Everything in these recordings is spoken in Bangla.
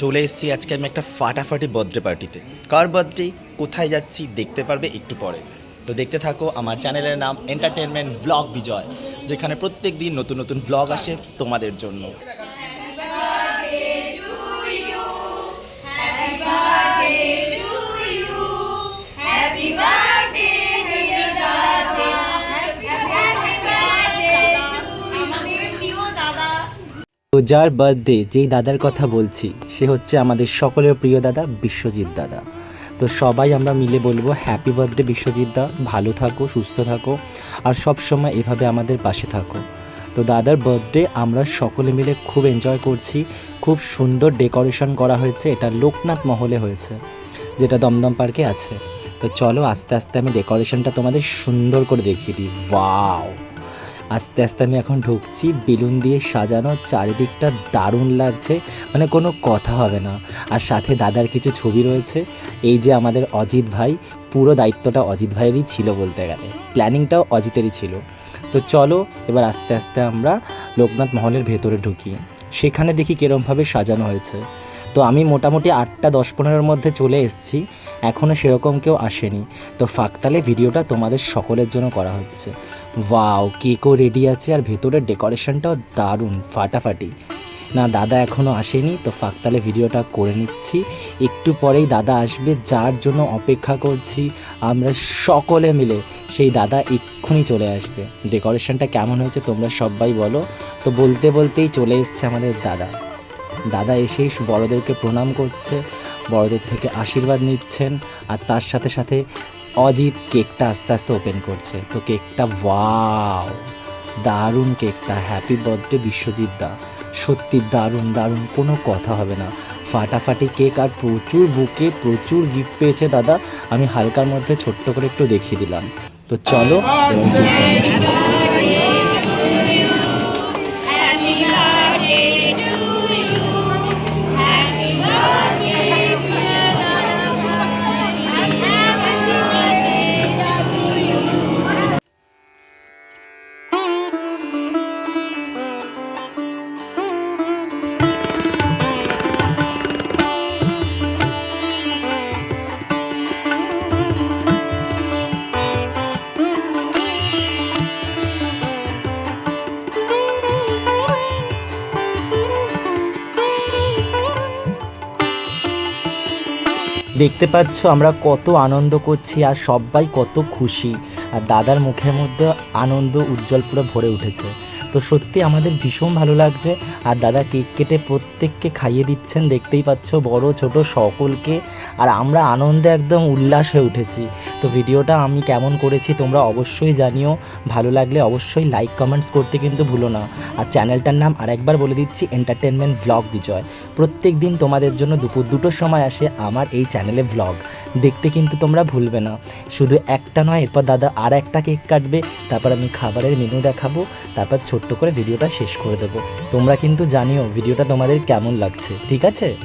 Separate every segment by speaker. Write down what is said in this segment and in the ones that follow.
Speaker 1: চলে এসেছি আজকে আমি একটা ফাটাফাটি বার্থডে পার্টিতে কার বার্থডে কোথায় যাচ্ছি দেখতে পারবে একটু পরে তো দেখতে থাকো আমার চ্যানেলের নাম এন্টারটেনমেন্ট ব্লগ বিজয় যেখানে প্রত্যেক দিন নতুন নতুন ব্লগ আসে তোমাদের জন্য তো যার বার্থডে যেই দাদার কথা বলছি, সে হচ্ছে আমাদের সকলের প্রিয় দাদা বিশ্বজিৎ দাদা। তো সবাই আমরা মিলে বলব হ্যাপি বার্থডে বিশ্বজিৎ দা, ভালো থাকো, সুস্থ থাকো, আর সব সময় এভাবে আমাদের পাশে থাকো। তো দাদার বার্থডে আমরা সকলে মিলে খুব এনজয় করছি, খুব সুন্দর ডেকোরেশন করা হয়েছে, এটা লোকনাথ মহলে হয়েছে, যেটা দমদম পার্কে আছে। তো চলো আস্তে আস্তে আমি ডেকোরেশনটা তোমাদের সুন্দর করে দেখিয়ে দিই। ওয়াও আস্তে আস্তে আমি এখন ঢুকছি, বেলুন দিয়ে সাজানো, চারিদিকটা দারুণ লাগছে মানে কোনো কথা হবে না। আর সাথে দাদার কিছু ছবি রয়েছে, এই যে আমাদের অজিত ভাই, পুরো দায়িত্বটা অজিত ভাইয়েরই ছিল বলতে গেলে প্ল্যানিংটাও অজিতেরই ছিল। তো চলো, এবার আস্তে আস্তে আমরা লোকনাথ মহলের ভেতরে ঢুকি, সেখানে দেখি কীরমভাবে সাজানো হয়েছে। তো আমি মোটামুটি আটটা দশ পনেরোর মধ্যে চলে এসেছি। এখনও সেরকম কেউ আসেনি। তো ফাঁকতালে ভিডিওটা তোমাদের সকলের জন্য করা হচ্ছে। ওয়াও কেকও রেডি আছে আর ভেতরের ডেকোরেশনটাও দারুণ, ফাটাফাটি। না, দাদা এখনও আসেনি, তো ফাঁকতালে ভিডিওটা করে নিচ্ছি। একটু পরেই দাদা আসবে, যার জন্য অপেক্ষা করছি। আমরা সকলে মিলে সেই দাদা এক্ষুনি চলে আসবে। ডেকোরেশনটা কেমন হয়েছে তোমরা সবাই বলো। তো বলতে বলতেই চলে এসছে আমাদের দাদা। দাদা এসেই বড়দেরকে প্রণাম করছে, বড়দের থেকে আশীর্বাদ নিচ্ছেন, আর তার সাথে সাথে অজিত কেকটা আস্তে আস্তে ওপেন করছে। তো কেকটা ওয়াও দারুণ কেকটা হ্যাপি বার্থডে বিশ্বজিৎ দা। সত্যি দারুণ দারুণ, কোনো কথা হবে না। ফাটাফাটি কেক আর প্রচুর বুকে প্রচুর গিফট পেয়েছে দাদা। আমি হালকার মধ্যে ছোট্ট করে একটু দেখিয়ে দিলাম। তো চলো দেখতে পাচ্ছ আমরা কত আনন্দ করছি আর সবাই কত খুশি। আর দাদার মুখের মধ্যে আনন্দ উজ্জ্বল পুরো ভরে উঠেছে। তো সত্যি আমাদের ভীষণ ভালো লাগছে। আর দাদা কেক কেটে প্রত্যেককে খাইয়ে দিচ্ছেন, দেখতেই পাচ্ছ বড় ছোট সকলকে। আর আমরা আনন্দে একদম উল্লাস হয়ে উঠেছি। তো ভিডিওটা আমি কেমন করেছি তোমরা অবশ্যই জানিও। ভালো লাগলে অবশ্যই লাইক কমেন্টস করতে কিন্তু ভুলো না। আর চ্যানেলটার নাম আরেকবার বলে দিচ্ছি এন্টারটেনমেন্ট ভ্লগ বিজয় প্রত্যেক দিন তোমাদের জন্য দুপুর দুটোর সময় আসে আমার এই চ্যানেলে ভ্লগ দেখতে কিন্তু তোমরা ভুলবে না। শুধু একটা নয়, এরপর দাদা আর একটা কেক কাটবে। তারপর আমি খাবারের মেনু দেখাবো। তারপর ছোট্ট করে ভিডিওটা শেষ করে দেবো। তোমরা কিন্তু জানিও ভিডিওটা তোমাদের কেমন লাগছে, ঠিক আছে?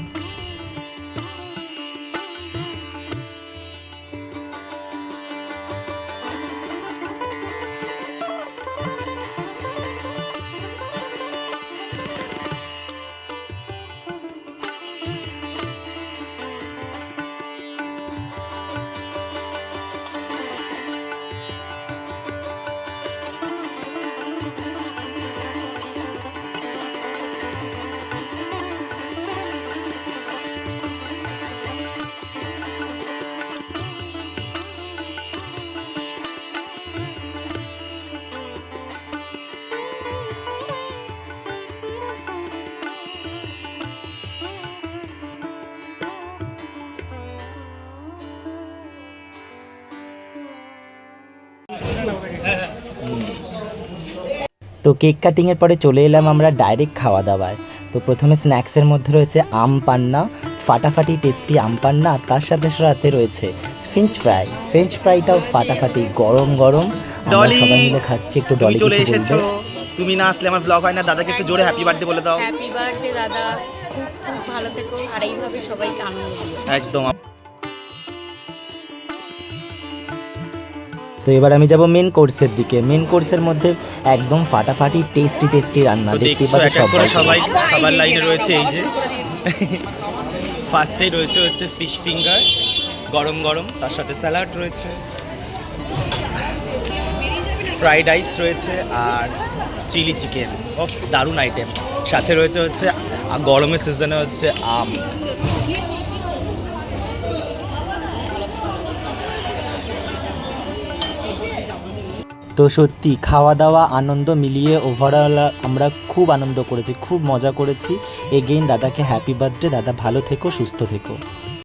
Speaker 1: তো কেক কাটিংয়ের পরে চলে এলাম আমরা ডাইরেক্ট খাওয়া দাওয়ায়। তো প্রথমে স্ন্যাক্সের মধ্যে রয়েছে আম পান্না ফাটাফাটি টেস্টি আম পান্না আর তার সাথে সাথে রয়েছে ফ্রেঞ্চ ফ্রাই ফ্রেঞ্চ ফ্রাইটাও ফাটাফাটি গরম গরম। আমরা
Speaker 2: ডলি,
Speaker 1: সবাই মিলে খাচ্ছি একটু ডলি
Speaker 2: চলে
Speaker 1: কিছু
Speaker 2: এসেছ।
Speaker 1: বলবে?
Speaker 2: তুমি না আসলে আমার ব্লগ হয় না দাদাকে একটু জোরে হ্যাপি বার্থডে বলে দাও।
Speaker 3: হ্যাপি বার্থডে দাদা। খুব খুব ভালো থেকো আর এইভাবে সবাইকে আনন্দ দিও
Speaker 2: একদম।
Speaker 1: তো এবার আমি যাব মেন কোর্সের দিকে। মেন কোর্সের মধ্যে একদম ফাটাফাটি টেস্টি টেস্টি রান্না।
Speaker 2: তো
Speaker 1: দেখতেই
Speaker 2: দেখছ
Speaker 1: পাচ্ছ সবাই
Speaker 2: সবাই খাবার লাইনে রয়েছে এই যে। ফার্স্টেই রয়েছে হচ্ছে ফিশ ফিঙ্গার গরম গরম তার সাথে স্যালাড রয়েছে। ফ্রাইড রাইস রয়েছে আর চিলি চিকেন অফ দারুণ আইটেম সাথে রয়েছে হচ্ছে গরমের সিজনে হচ্ছে আম।
Speaker 1: তো সত্যি খাওয়া দাওয়া আনন্দ মিলিয়ে ওভারঅল আমরা খুব আনন্দ করেছি, খুব মজা করেছি। এগেইন দাদাকে হ্যাপি বার্থডে দাদা ভালো থেকো, সুস্থ থেকো।